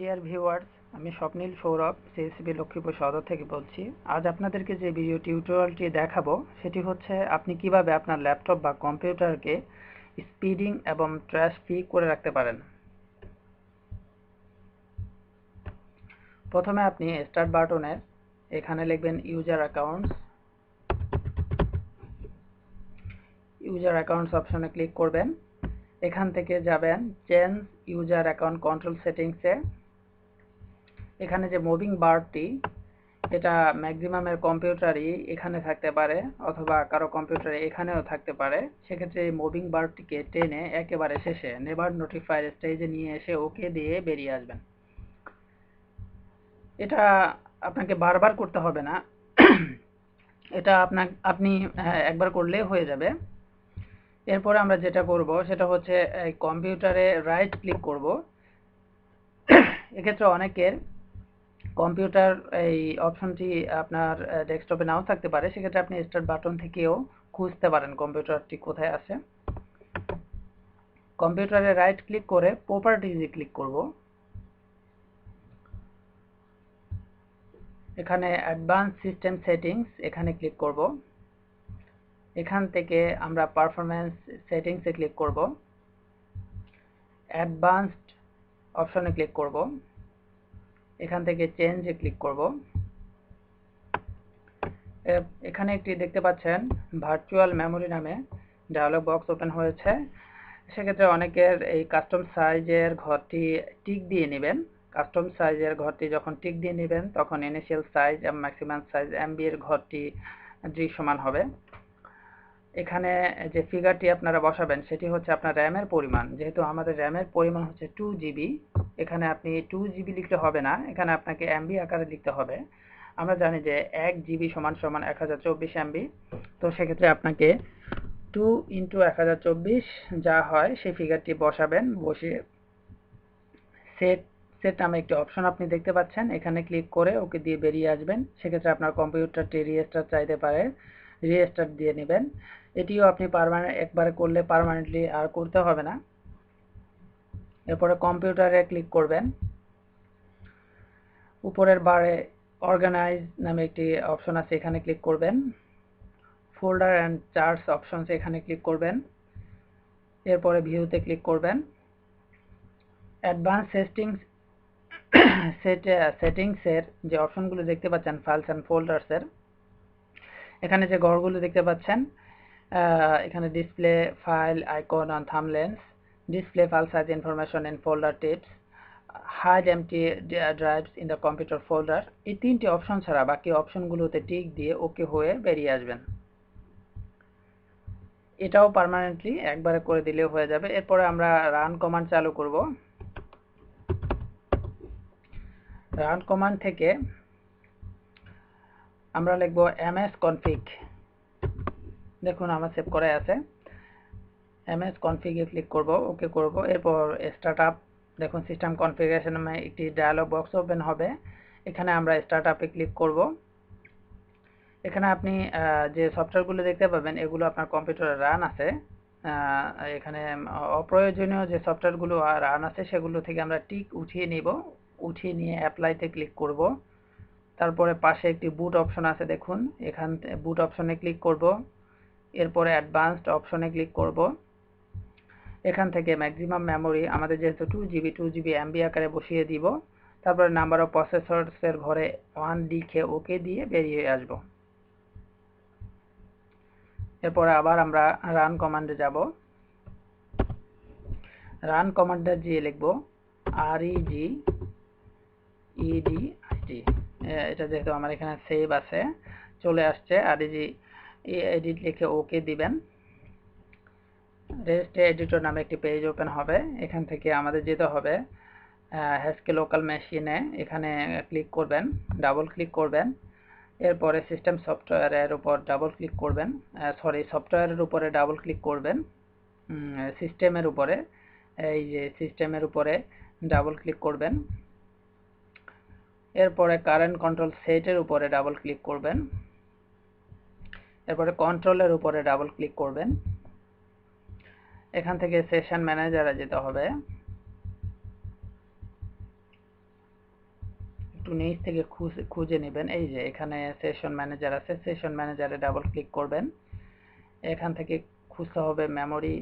Dear viewers আমি স্বপ্নীল Sourav CSB Lakshmipur সদর থেকে বলছি। আজ আপনাদেরকে যে ভিডিও টিউটোরিয়ালটি দেখাবো, সেটি হচ্ছে আপনি কীভাবে আপনার ল্যাপটপ বা কম্পিউটারকে স্পিডিং এবং ট্র্যাশ ফ্রি করে রাখতে পারেন। প্রথমে আপনি স্টার্ট বাটনের এখানে লিখবেন ইউজার অ্যাকাউন্টস ইউজার অ্যাকাউন্টস অপশনে ক্লিক করবেন। এখান থেকে যাবেন চেঞ্জ ইউজার অ্যাকাউন্ট কন্ট্রোল সেটিংসে এখানে যে মুভিং বারটি এটা ম্যাক্সিমামের কম্পিউটারই এখানে থাকতে পারে, অথবা কারও কম্পিউটারে এখানেও থাকতে পারে। সেক্ষেত্রে এই মুভিং বারটিকে টেনে একেবারে শেষে নেভার নোটিফায়ার স্টেজে নিয়ে এসে ওকে দিয়ে বেরিয়ে আসবেন। এটা আপনাকে বারবার করতে হবে না। এটা আপনার আপনি একবার করলে হয়ে যাবে। এরপরে আমরা যেটা করব, সেটা হচ্ছে কম্পিউটারে রাইট ক্লিক করব। এক্ষেত্রে অনেকের কম্পিউটার এই অপশনটি আপনার ডেস্কটপে নাও থাকতে পারে। সেক্ষেত্রে আপনি স্টার্ট বাটন থেকেও খুঁজতে পারেন কম্পিউটারটি কোথায় আছে। কম্পিউটারে রাইট ক্লিক করে প্রপার্টিজে ক্লিক করব। এখানে অ্যাডভান্স সিস্টেম সেটিংস এখানে ক্লিক করব। এখান থেকে আমরা পারফরমেন্স সেটিংসে ক্লিক করব। অ্যাডভান্সড অপশনে ক্লিক করব। এখান থেকে চেঞ্জে ক্লিক করব। এখানে একটি দেখতে পাচ্ছেন ভার্চুয়াল মেমোরি নামে ডায়লগ বক্স ওপেন হয়েছে। সেক্ষেত্রে অনেকের এই কাস্টম সাইজের ঘরটি টিক দিয়ে নেবেন। কাস্টম সাইজের ঘরটি যখন টিক দিয়ে নেবেন, তখন ইনিশিয়াল সাইজ এবং ম্যাক্সিমাম সাইজ এমবি এর ঘরটি দৃশ্যমান হবে। এখানে যে ফিগারটি আপনারা বসাবেন, সেটি হচ্ছে আপনার র্যামের পরিমাণ। যেহেতু আমাদের র্যামের পরিমাণ হচ্ছে টু জিবি এখানে আপনি টু জিবি লিখলে হবে না, এখানে আপনাকে এমবি আকারে লিখতে হবে। আমরা জানি যে এক জিবি সমান সমান এক হাজার চব্বিশ এমবি তো সেক্ষেত্রে আপনাকে টু ইন্টু এক হাজার চব্বিশ যা হয় সেই ফিগারটি বসাবেন, বসিয়ে সেট সেট নামে একটি অপশন আপনি দেখতে পাচ্ছেন, এখানে ক্লিক করে ওকে দিয়ে বেরিয়ে আসবেন। সেক্ষেত্রে আপনার কম্পিউটারটি রিস্টার্ট চাইতে পারে রিস্টার্ট দিয়ে নেবেন। এটিও আপনি পারমানেন্ট একবারে করলে পারমানেন্টলি আর করতে হবে না। এরপরে কম্পিউটারে ক্লিক করবেন। উপরের বারে অর্গানাইজ নামে একটি অপশন আছে, এখানে ক্লিক করবেন। ফোল্ডার অ্যান্ড চার্টস অপশনস এখানে ক্লিক করবেন। এরপরে ভিউতে ক্লিক করবেন। অ্যাডভান্স সেটিংস, সেট, সেটিংসের যে অপশনগুলো দেখতে পাচ্ছেন, ফাইলস অ্যান্ড ফোল্ডার্সের, এখানে যে ঘরগুলো দেখতে পাচ্ছেন এখানে display, file, icon on thumbnails display file size information in folder tips hide empty drives in the computer folder এই তিনটি অপশন ছাড়া বাকি অপশনগুলোতে টিক দিয়ে ওকে হয়ে বেরিয়ে আসবেন। এটাও পার্মানেন্টলি একবারে করে দিলে হয়ে যাবে। এরপরে আমরা রান কমান্ড চালু করব। রান কমান্ড থেকে আমরা লিখব এমএস কনফিগ দেখুন, আমার সেভ করা আছে। এমএস কনফিগে ক্লিক করব ওকে করব। এরপর স্টার্ট আপ দেখুন সিস্টেম কনফিগারেশন নামে একটি ডায়ালগ বক্স ওপেন হবে। এখানে আমরা স্টার্ট আপে ক্লিক করব। এখানে আপনি যে সফটওয়্যারগুলো দেখতে পাবেন, এগুলো আপনার কম্পিউটারে রান আছে। এখানে অপ্রয়োজনীয় যে সফটওয়্যারগুলো রান আছে, সেগুলো থেকে আমরা টিক উঠিয়ে নিব। উঠিয়ে নিয়ে অ্যাপ্লাইতে ক্লিক করব। তারপরে পাশে একটি বুট অপশন আছে, দেখুন। এখান বুট অপশনে ক্লিক করব। এরপরে অ্যাডভান্সড অপশনে ক্লিক করব। এখান থেকে ম্যাক্সিমাম মেমোরি আমাদের যেহেতু two GB two GB MB আকারে বসিয়ে দিব, তারপরে নাম্বার অফ প্রসেসরসের ঘরে ওয়ান লিখে ওকে দিয়ে বেরিয়ে আসব। এরপরে আবার আমরা রান কমান্ডে যাব। রান কমান্ডে গিয়ে লিখব আর ই জি ইডি আইটি এটা যেহেতু আমার এখানে সেভ আছে, চলে আসছে আর যে এডিট লিখে ওকে দিবেন। রেজিস্ট্রি এডিটর নামে একটি পেজ ওপেন হবে। এখান থেকে আমাদের যেতে হবে। হ্যাসকে লোকাল মেশিনে এখানে ক্লিক করবেন ডাবল ক্লিক করবেন। এরপরে সিস্টেম সফটওয়্যারের উপর ডাবল ক্লিক করবেন। সরি সফটওয়্যারের উপরে ডাবল ক্লিক করবেন। সিস্টেমের উপরে, এই যে সিস্টেমের উপরে ডাবল ক্লিক করবেন। এরপরে কারেন্ট কন্ট্রোল সেটের উপরে ডাবল ক্লিক করবেন। এরপরে কন্ট্রোলের উপরে ডাবল ক্লিক করবেন। এখান থেকে সেশন ম্যানেজারে যেতে হবে। একটু নিচ থেকে খুঁজে নেবেন। এই যে এখানে সেশন ম্যানেজার আছে সেশন ম্যানেজারে ডাবল ক্লিক করবেন। এখান থেকে খুঁজতে হবে মেমোরি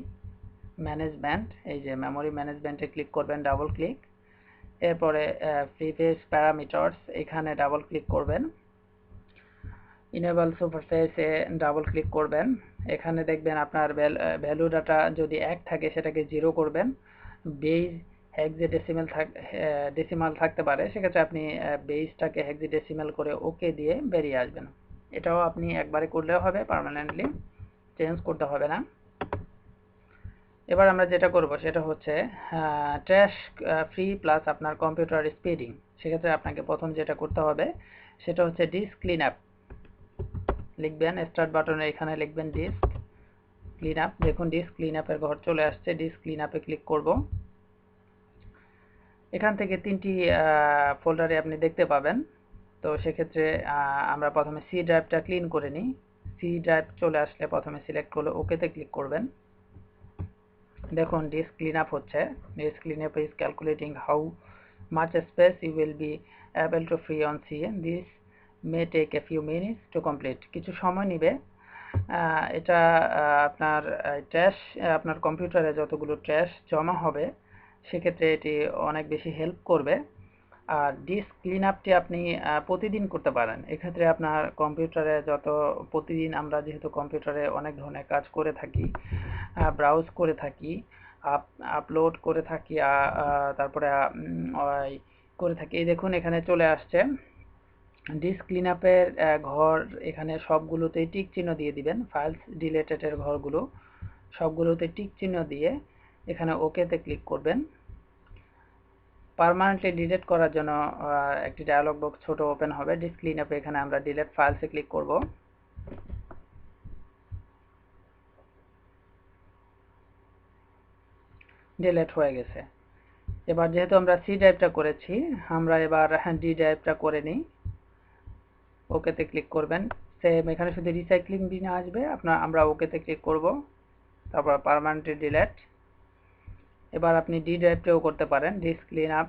ম্যানেজমেন্ট এই যে মেমোরি ম্যানেজমেন্টে ক্লিক করবেন ডাবল ক্লিক এরপরে প্রিভিয়াস প্যারামিটার্স এখানে ডাবল ক্লিক করবেন। ইনেবল সুপারফেসে ডাবল ক্লিক করবেন। এখানে দেখবেন আপনার ভ্যালু ডাটা যদি এক থাকে, সেটাকে জিরো করবেন। বেইজ বেজ হেক্সাডেসিমাল থাক ডেসিমাল থাকতে পারে। সেক্ষেত্রে আপনি বেইজটাকে বেসটাকে হেক্সাডেসিমাল করে ওকে দিয়ে বেরিয়ে আসবেন। এটাও আপনি একবারে করলেও হবে পার্মানেন্টলি চেঞ্জ করতে হবে না। এবার আমরা যেটা করব, সেটা হচ্ছে ট্র্যাশ ফ্রি প্লাস আপনার কম্পিউটার স্পিডিং সেক্ষেত্রে আপনাকে প্রথম যেটা করতে হবে, সেটা হচ্ছে ডিস্ক ক্লিন আপ লিখবেন স্টার্ট বাটনে এখানে লিখবেন ডিস্ক ক্লিন আপ দেখুন ডিস্ক ক্লিন আপের ঘর চলে আসছে ডিস্ক ক্লিন আপে ক্লিক করব। এখান থেকে তিনটি ফোল্ডারে আপনি দেখতে পাবেন। তো সেক্ষেত্রে আমরা প্রথমে সি ড্রাইভটা ক্লিন করে নিই। সি ড্রাইভ চলে আসলে প্রথমে সিলেক্ট করলে ওকেতে ক্লিক করবেন। দেখুন ডিস্ক ক্লিন আপ হচ্ছে। Disk clean up is calculating how much space you will be able to free on C this may take a few minutes to complete কিছু সময় নিবে। এটা আপনার ট্র্যাশ আপনার কম্পিউটারে যতগুলো ট্র্যাশ জমা হবে, সেক্ষেত্রে এটি অনেক বেশি হেল্প করবে। আর ডিস্ক ক্লিন আপটি আপনি প্রতিদিন করতে পারেন। এক্ষেত্রে আপনার কম্পিউটারে যত, প্রতিদিন আমরা যেহেতু কম্পিউটারে অনেক ধরনের কাজ করে থাকি ব্রাউজ করে থাকি আপলোড করে থাকি তারপরে করে থাকি। এই দেখুন, এখানে চলে আসছে। ডিস্ক ক্লিন আপের ঘর এখানে সবগুলোতেই টিক চিহ্ন দিয়ে দিবেন ফাইলস ডিলেটেডের ঘরগুলো, সবগুলোতে টিক চিহ্ন দিয়ে এখানে ওকেতে ক্লিক করবেন। পারমানেন্টলি ডিলিট করার জন্য একটি ডায়ালগ বক্স ছোট ওপেন হবে ডিস্ক ক্লিন আপে এখানে আমরা ডিলিট ফাইলসে ক্লিক করব। ডিলিট হয়ে গেছে। এবার যেহেতু আমরা সি ড্রাইভটা করেছি, আমরা এবার ডি ড্রাইভটা করে নিই। ওকেতে ক্লিক করবেন। সেম এখানে শুধু রিসাইক্লিং বিন আসবে। আপনার, আমরা ওকেতে ক্লিক করব। তারপর পারমানেন্টলি ডিলেট এবার আপনি ডি ড্রাইভটাও করতে পারেন। ডিস্ক ক্লিন আপ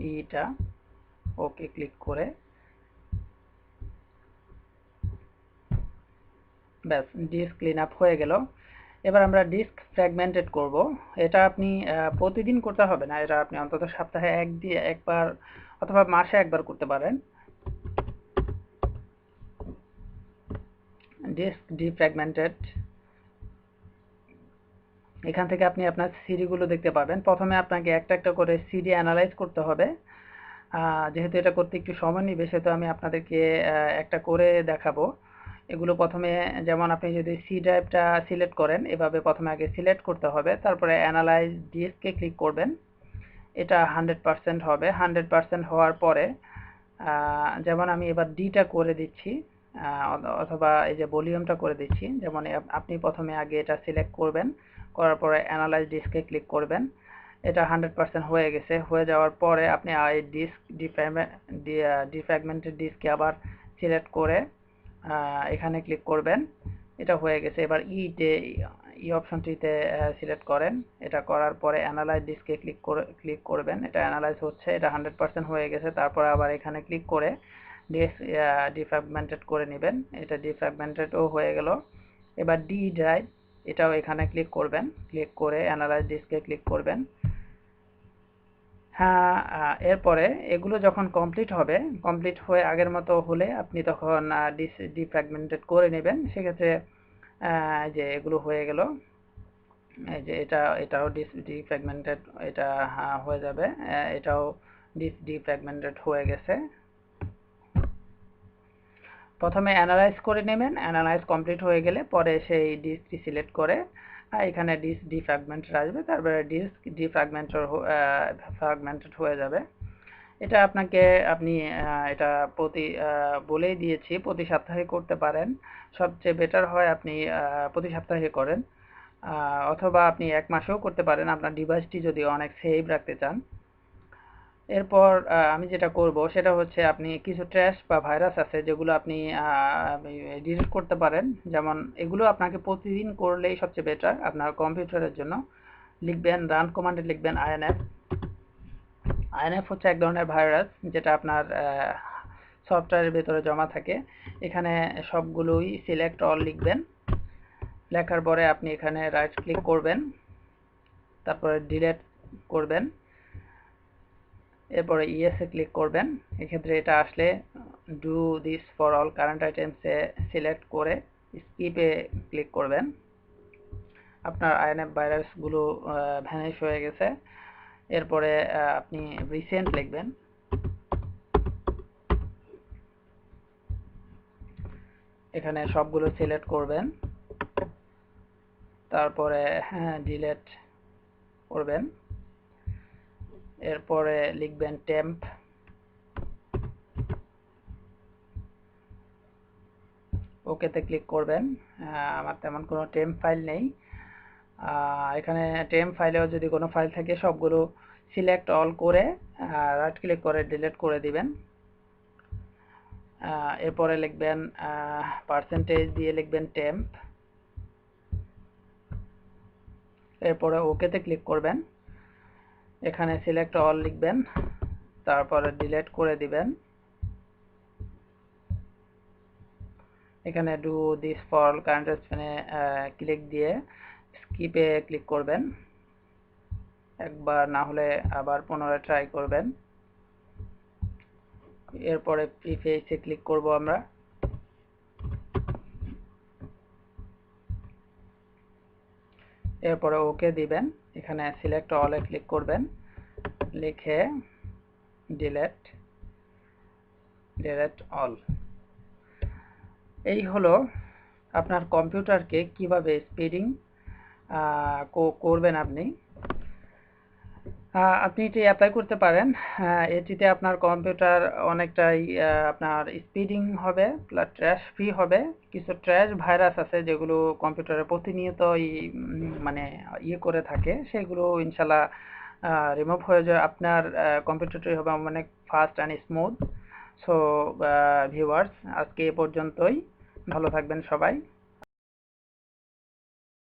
ইটা ওকে ক্লিক করে। ব্যাস ডিস্ক ক্লিন আপ হয়ে গেল। এবার আমরা ডিস্ক ফ্র্যাগমেন্টেড করব। এটা আপনি প্রতিদিন করতে হবে না। এটা আপনি অন্তত সপ্তাহে এক দিয়ে, একবার অথবা মাসে একবার করতে পারেন। ডিস্ক ডিফ্র্যাগমেন্টেড এখান থেকে আপনি আপনার সিডিগুলো দেখতে পাবেন প্রথমে আপনাকে একটা একটা করে সিডি অ্যানালাইজ করতে হবে। যেহেতু এটা করতে একটু সময় নিবে, সেহেতু আমি আপনাদেরকে একটা করে দেখাবো। এগুলো প্রথমে, যেমন আপনি যদি সি ড্রাইভটা সিলেক্ট করেন, এভাবে প্রথমে আগে সিলেক্ট করতে হবে। তারপরে অ্যানালাইজ ডিএসকে ক্লিক করবেন। এটা হান্ড্রেড পারসেন্ট হবে। হান্ড্রেড পারসেন্ট হওয়ার পরে যেমন আমি এবার ডিটা করে দিচ্ছি। অথবা এই যে ভলিউমটা করে দিচ্ছি, যেমন আপনি প্রথমে আগে এটা সিলেক্ট করবেন, করার পরে অ্যানালাইজ ডিস্কে ক্লিক করবেন। এটা হান্ড্রেড পার্সেন্ট হয়ে গেছে। হয়ে যাওয়ার পরে আপনি এই ডিস্ক ডিফ্র্যাগমেন্টেড ডিস্কে আবার সিলেক্ট করে এখানে ক্লিক করবেন। এটা হয়ে গেছে। এবার ইতে ই অপশনটিতে সিলেক্ট করেন। এটা করার পরে অ্যানালাইজ ডিস্কে ক্লিক করে ক্লিক করবেন। এটা অ্যানালাইজ হচ্ছে, এটা হান্ড্রেড পার্সেন্ট হয়ে গেছে। তারপর আবার এখানে ক্লিক করে ডিফ্র্যাগমেন্টেড করে নেবেন। এটা ডিফ্র্যাগমেন্টেডও হয়ে গেল। এবার ডি ড্রাইভ এটাও এখানে ক্লিক করবেন। ক্লিক করে অ্যানালাইজ ডিস্কে ক্লিক করবেন। হ্যাঁ এরপরে এগুলো যখন কমপ্লিট হবে কমপ্লিট হয়ে আগের মতো হলে আপনি তখন ডিস ডিফ্র্যাগমেন্টেড করে নেবেন। সেক্ষেত্রে যে এগুলো হয়ে গেল। এই যে এটা, এটাও ডিস ডিফ্র্যাগমেন্টেড এটা, হয়ে যাবে। এটাও ডিস ডিফ্র্যাগমেন্টেড হয়ে গেছে। প্রথমে অ্যানালাইজ করে নেবেন অ্যানালাইজ কমপ্লিট হয়ে গেলে পরে সেই ডিস্কটি সিলেক্ট করে এখানে ডিস্ক ডিফ্র্যাগমেন্টেড আসবে, তারপরে ডিস্ক ডিফ্র্যাগমেন্টেড ফ্র্যাগমেন্টেড হয়ে যাবে। এটা আপনাকে আপনি এটা প্রতি বলেই দিয়েছি, প্রতি সপ্তাহে করতে পারেন। সবচেয়ে বেটার হয় আপনি প্রতি সপ্তাহে করেন। অথবা আপনি এক মাসেও করতে পারেন। আপনার ডিভাইসটি যদি অনেক সেভ রাখতে চান এরপর আমি যেটা করব সেটা হচ্ছে আপনি কিছু ট্র্যাশ বা ভাইরাস আছে যেগুলো আপনি ডিলিট করতে পারেন। যেমন এগুলো আপনাকে প্রতিদিন করলেই সবচেয়ে বেটার আপনার কম্পিউটারের জন্য। লিখবেন রান কমান্ডে লিখবেন আইএনএফ আইএনএফ হচ্ছে এক ধরনের ভাইরাস যেটা আপনার সফটওয়্যারের ভেতরে জমা থাকে। এখানে সবগুলোই সিলেক্ট অল লিখবেন। লেখার পরে আপনি এখানে রাইট ক্লিক করবেন। তারপরে ডিলেট করবেন। এরপরে ইএসএ ক্লিক করবেন। এক্ষেত্রে এটা আসলে do this for all current আইটেমসে select করে স্কিপে ক্লিক করবেন। আপনার আইএনএফ ভাইরাসগুলো ভ্যানিশ হয়ে গেছে। এরপরে আপনি রিসেন্ট লিখবেন। এখানে সবগুলো সিলেক্ট করবেন। তারপরে হ্যাঁ ডিলেট করবেন। এরপরে লিখবেন টেম্প ওকেতে ক্লিক করবেন। আমার তেমন কোনো টেম্প ফাইল নেই। এখানে টেম্প ফাইলেও যদি কোনো ফাইল থাকে, সবগুলো সিলেক্ট অল করে রাইট ক্লিক করে ডিলিট করে দিবেন। এরপরে লিখবেন পার্সেন্টেজ দিয়ে লিখবেন টেম্প এরপরে ওকেতে ক্লিক করবেন। এখানে সিলেক্ট অল লিখবেন, তারপরে ডিলিট করে দিবেন। এখানে ডু দিস ফর কারেন্ট স্পেনে ক্লিক দিয়ে স্কিপে ক্লিক করবেন। একবার না হলে আবার পুনরায় ট্রাই করবেন। এরপরে প্রিফেসে ক্লিক করব আমরা। এরপরে ওকে দিবেন। এখানে সিলেক্ট অলে ক্লিক করবেন। লিখে ডিলেট ডিলেট অল এই হলো আপনার কম্পিউটারকে কীভাবে স্পিডিং করবেন আপনি। আপনি এটি অ্যাপ্লাই করতে পারেন। এটিতে আপনার কম্পিউটার অনেকটাই আপনার স্পিডিং হবে প্লাস ট্র্যাশ ফ্রি হবে। কিছু ট্র্যাশ ভাইরাস আছে যেগুলো কম্পিউটারে প্রতিনিয়ত মানে ইয়ে করে থাকে। সেগুলো ইনশাল্লাহ রিমুভ হয়ে যায়। আপনার কম্পিউটারটি হবে অনেক fast and smooth so viewers আজকে এ পর্যন্তই। ভালো থাকবেন সবাই।